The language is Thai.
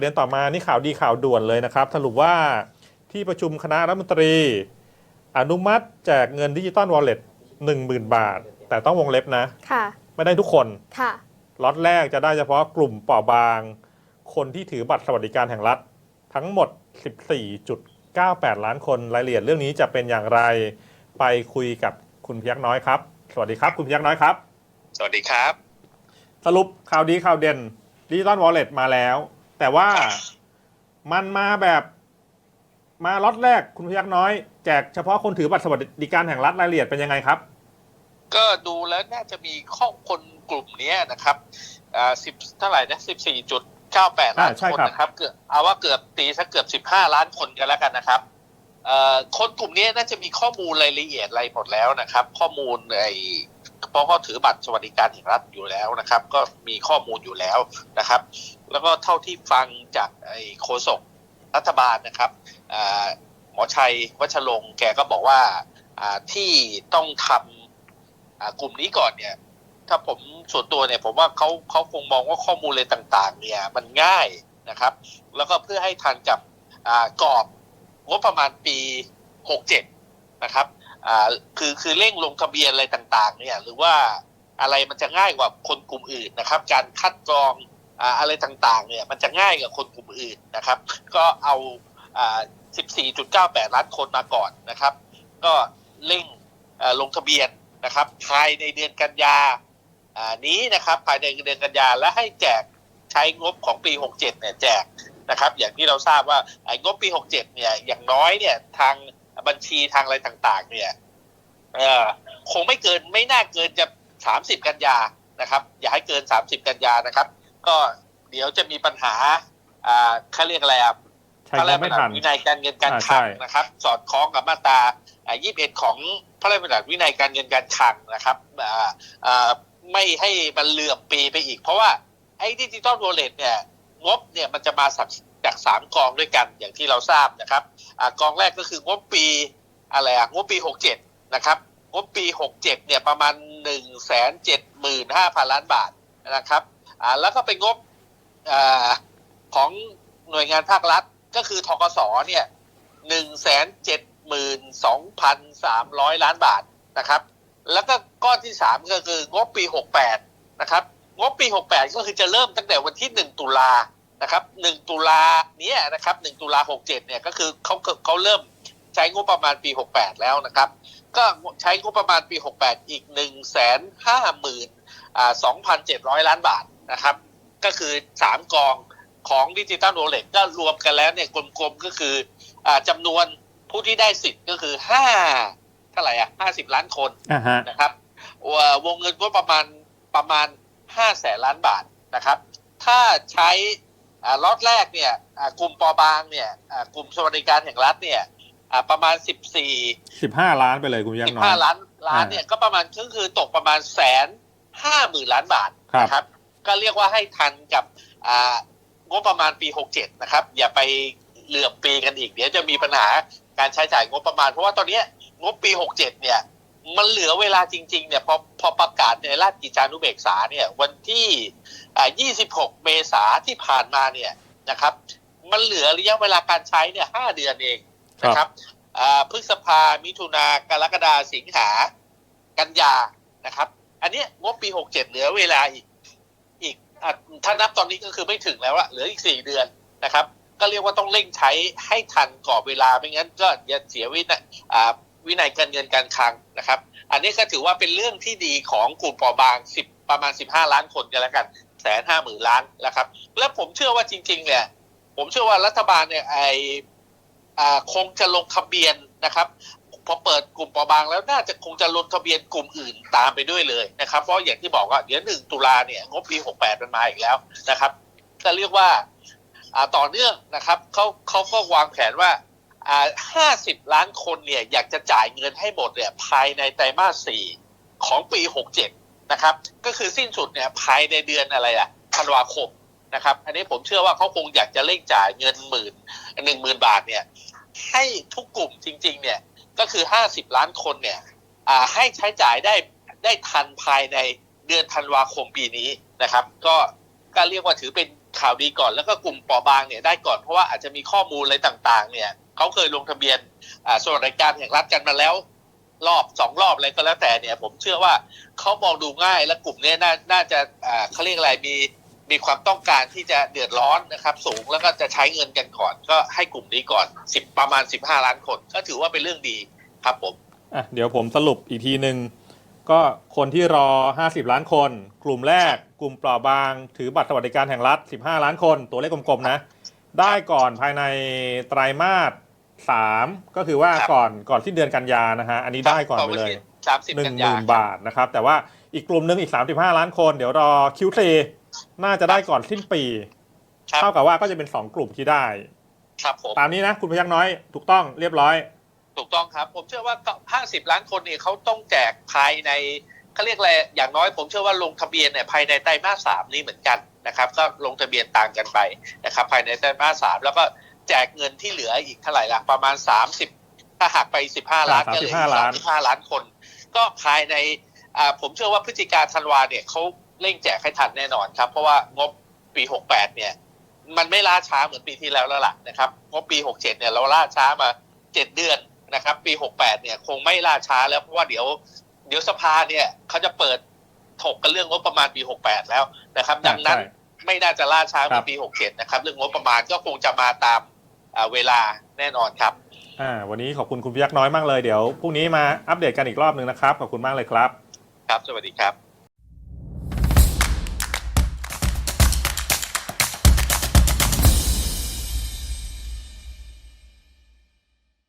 ประเด็นต่อมานี่ข่าวดีข่าวด่วนเลยนะครับสรุปว่าที่ประชุมคณะรัฐมนตรี อนุมัติแจกเงินดิจิตอลวอลเล็ตหนึ่งหมื่นบาท แต่ต้องวงเล็บนะค่ะ ไม่ได้ทุกคนค่ะล็อตแรกจะได้เฉพาะกลุ่มเปราะบาง คนที่ถือบัตรสวัสดิการแห่งรัฐ ทั้งหมด 14.98 ล้านคนรายละเอียดเรื่องนี้จะเป็นอย่างไรไปคุยกับคุณพยักน้อยครับ สวัสดีครับ คุณพยักน้อยครับ สวัสดีครับ สรุปข่าวดีข่าวเด่นดิจิตอลวอลเล็ตมาแล้ว แต่ว่าครับมันมาแบบมาล็อตแรกคุณพยักน้อยแจกเฉพาะคนถือบัตรสวัสดิการแห่งรัฐรายละเอียดเป็นยังไงครับ ก็ดูแล้วน่าจะมีข้อคนกลุ่มเนี้ยนะครับอ่าสิบเท่าไหร่นะสิบสี่จุดเก้าแปดล้านอ่าใช่คนครับนะครับเกือบเอาว่าเกือบตีสักเกือบสิบห้าล้านคนกันแล้วกันนะครับเอ่อคนกลุ่มนี้น่าจะมีข้อมูลรายละเอียดอะไรหมดแล้วนะครับ ข้อมูลไอ้ เพราะเขาถือบัตรสวัสดิการแห่งรัฐอยู่แล้วนะครับ ก็มีข้อมูลอยู่แล้วนะครับ แล้วก็เท่าที่ฟังจากไอ้โฆษกรัฐบาลนะครับหมอชัยวัชรงค์แกก็บอกว่าที่ต้องทำกลุ่มนี้ก่อนเนี่ย ถ้าผมส่วนตัวเนี่ยผมว่าเขาเขาคงมองว่าข้อมูลอะไรต่างๆ เนี่ยมันง่ายนะครับ แล้วก็เพื่อให้ทันกับกรอบงบประมาณปี 67 นะครับ อ่าคือคือเร่งลงทะเบียนอะไรต่างๆ เนี่ย หรือว่าอะไรมันจะง่ายกว่าคนกลุ่มอื่นนะครับ การคัดกรองอ่าอะไรต่างๆ เนี่ย มันจะง่ายกว่าคนกลุ่มอื่นนะครับ ก็เอาอ่า14.98 ล้านคนมาก่อนนะครับ ก็เร่งลงทะเบียนนะครับ ภายในเดือนกันยาอ่านี้นะครับ ภายในเดือนกันยาและให้แจกใช้งบของปี 67 เนี่ยแจกนะครับ อย่างที่เราทราบว่าไอ้งบปี 67 เนี่ย อย่างน้อยเนี่ยทาง บัญชีทางอะไรต่างๆ เนี่ยเอ่อคงไม่เกินไม่น่าเกินจะ30กันยานะครับ อย่าให้เกิน30กันยานะครับ ก็เดี๋ยวจะมีปัญหาอ่าเขาเรียกอะไรอะใช่ครับไม่ทันวินัยการเงินการอ่าคลังใช่นะครับ สอดคล้องกับมาตราอ่า21 ของพระราชบัญญัติวินัยการเงินการคลังนะครับอ่าอ่าไม่ให้มันเหลื่อมปีไปอีก เพราะว่าไอ้ดิจิตอลโวลเล็ตเนี่ยงบเนี่ยมันจะมา จากจากสามกองด้วยกันอย่างที่เราทราบนะครับอกองแรกก็คืองบปีอะไรอะงบปี 67 นะครับงบปี 67 เนี่ยประมาณ 1 7 5 0 0 0 ล้านบาทนะครับแล้วก็เป็นงบอของหน่วยงานภาครัฐก็คือทกสเนี่ยหนึ่งแสนเจ็ดหมื่นสองพันสามร้อยล้านบาทนะครับ แล้วก็ก้อนที่สามก็คืองบปีหกแปดนะครับ งบปีหกแปดก็คือจะเริ่มตั้งแต่วันที่หนึ่งตุลา นะครับหนึ่งตุลาเนี้ยนะครับหนึ่งตุลาหกเจ็ดเนี่ยก็คือเขาเขาเริ่มใช้งบประมาณปีหกแปดแล้วนะครับ ก็ใช้งบประมาณปีหกแปดอีกหนึ่งแสนห้าหมื่นอ่าสองพันเจ็ดร้อยล้านบาทนะครับ ก็คือสามกองของดิจิตอลโรเล็กก็รวมกันแล้วเนี่ยกลมๆก็คืออาจำนวนผู้ที่ได้สิทธิ์ก็คือห้าเท่าไหร่อะห้าสิบล้านคนอ่าฮะนะครับววงเงินก็ประมาณประมาณห้าแสนล้านบาทนะครับ ถ้าใช้อ่า ล็อตแรกเนี่ยอ่ากลุ่มปอบางเนี่ยอ่ากลุ่มสวัสดิการแห่งรัฐเนี่ยอ่าประมาณสิบสี่สิบห้าล้านไปเลยคุณพยักสิบน้อยห้าล้านล้านอ่าเนี่ยก็ประมาณก็คือตกประมาณแสนห้าหมื่นล้านบาทครับนะครับ ก็เรียกว่าให้ทันกับอ่างบประมาณปี 67 นะครับ อย่าไปเหลื่อมปีกันอีก เดี๋ยวจะมีปัญหาการใช้จ่ายงบประมาณ เพราะว่าตอนเนี้ยงบปี 67 เนี่ย มันเหลือเวลาจริงๆเนี่ยพอพอประกาศในราชกิจจานุเบกษาเนี่ยวันที่อ่า26 เมษาที่ผ่านมาเนี่ยนะครับ มันเหลือระยะเวลาการใช้เนี่ย5เดือนเองนะครับอ่าพฤษภา มิถุนากรกฎาสิงหา กันยานะครับ อันเนี้ยงบปี 67 เหลือเวลาอีก อีกอะถ้านับตอนนี้ก็คือไม่ถึงแล้วละเหลืออีก 4 เดือนนะครับ ก็เรียกว่าต้องเร่งใช้ให้ทันกรอบเวลาไม่งั้นก็อย่าเสียวินัยอ่า วินัยการเงินการคลังนะครับ อันนี้ก็ถือว่าเป็นเรื่องที่ดีของกลุ่มเปราะบาง10ประมาณ15ล้านคนกันแล้วกันแสนห้าหมื่นล้านนะครับ และผมเชื่อว่าจริง ๆ เนี่ย ผมเชื่อว่ารัฐบาลเนี่ยไอคงจะลงทะเบียนนะครับพอเปิดกลุ่มเปราะบางแล้วน่าจะคงจะลงทะเบียนกลุ่มอื่นตามไปด้วยเลยนะครับ เพราะอย่างที่บอกว่าเดี๋ยวหนึ่งตุลาเนี่ยงบปี68มันมาอีกแล้วนะครับก็เรียกว่าต่อเนื่องนะครับเขาเขาก็วางแผนว่า อ่า50ล้านคนเนี่ยอยากจะจ่ายเงินให้หมดเนี่ยภายในไตรมาส4ของปี67นะครับ ก็คือสิ้นสุดเนี่ยภายในเดือนอะไรอะธันวาคมนะครับ อันนี้ผมเชื่อว่าเขาคงอยากจะเร่งจ่ายเงินหมื่นหนึ่งหมื่นบาทเนี่ยให้ทุกกลุ่มจริง ๆ เนี่ยก็คือ50ล้านคนเนี่ยให้ใช้จ่ายได้ได้ทันภายในเดือนธันวาคมปีนี้นะครับ ก็ก็เรียกว่าถือเป็นข่าวดีก่อนแล้วก็กลุ่มปราะบางเนี่ยได้ก่อนเพราะว่าอาจจะมีข้อมูลอะไรต่าง ๆ เนี่ยเขาเคยลงทะเบียนอ่าสวัสดิการแห่งรัฐกันมาแล้วรอบสองรอบอะไรก็แล้วแต่เนี่ย ผมเชื่อว่าเขามองดูง่ายและกลุ่มนี้น่าน่าจะเขาเรียกอะไรมีมีความต้องการที่จะเดือดร้อนนะครับ สูงแล้วก็จะใช้เงินกันก่อน ก็ให้กลุ่มนี้ก่อนสิบประมาณสิบห้าล้านคน ก็ถือว่าเป็นเรื่องดีครับผมอะเดี๋ยวผมสรุปอีกทีหนึ่งก็คนที่รอ 50 ล้านคน กลุ่มแรก กลุ่มเปราะบาง ถือบัตรสวัสดิการแห่งรัฐ 15 ล้านคน ตัวเลขกลมๆนะ ได้ก่อนภายในไตรมาส3ก็คือว่าครับ ก่อนก่อนที่เดือนกันยานะฮะอันนี้ได้ก่อนไปเลยสามสิบหนึ่กังนหยามื่นบาทนะครับ แต่ว่าอีกกลุ่มหนึงอีก 35 ล้านคน เดี๋ยวรอคิวเน่าจะได้ก่อนสิ้นปี ครับเท่ากับว่าก็จะเป็น 2 กลุ่มที่ได้ ครับผม ตามนี้นะ คุณพยักน้อยถูกต้องเรียบร้อย ถูกต้องครับ ผมเชื่อว่าห้าสิบล้านคนเนี่ยเขาต้องแจกภายในเขาเรียกอะไรอย่างน้อยผมเชื่อว่าลงทะเบียนเนี่ยภายในไตรมาสสามนี้เหมือนกัน นะครับ ก็ลงทะเบียนต่างกันไปนะครับ ภายในไตรมาสสามแล้วก็แจกเงินที่เหลืออีกเท่าไหร่ละประมาณสามสิบถ้าหักไปสิบห้าล้านก็เหลือ35ล้านสิบห้าล้านคน ก็ภายในอ่าผมเชื่อว่าพฤศจิกาธันวาเนี่ยเขาเร่งแจกให้ทันแน่นอนครับ เพราะว่างบปีหกแปดเนี่ยมันไม่ล่าช้าเหมือนปีที่แล้วแล้วล่ะนะครับเพราะปี 67 เนี่ยเราล่าช้ามา 7 เดือนนะครับ ปี 68 เนี่ยคงไม่ล่าช้าแล้วเพราะว่าเดี๋ยว เดี๋ยวสภาเนี่ยเขาจะเปิด ถกกันเรื่องงบประมาณปี 68 แล้วนะครับ ดังนั้นใช่ไม่น่าจะล่าช้าเหมือครันบปี 67 นะครับ เรื่องงบประมาณก็คงจะมาตามอ่าเวลาแน่นอนครับอ่าวันนี้ขอบคุณคุณพยักน้อยมากเลยเดี๋ยวพรุ่งนี้มาอัปเดตกันอีกรอบหนึ่งนะครับ ขอบคุณมากเลยครับ ครับ สวัสดีครับ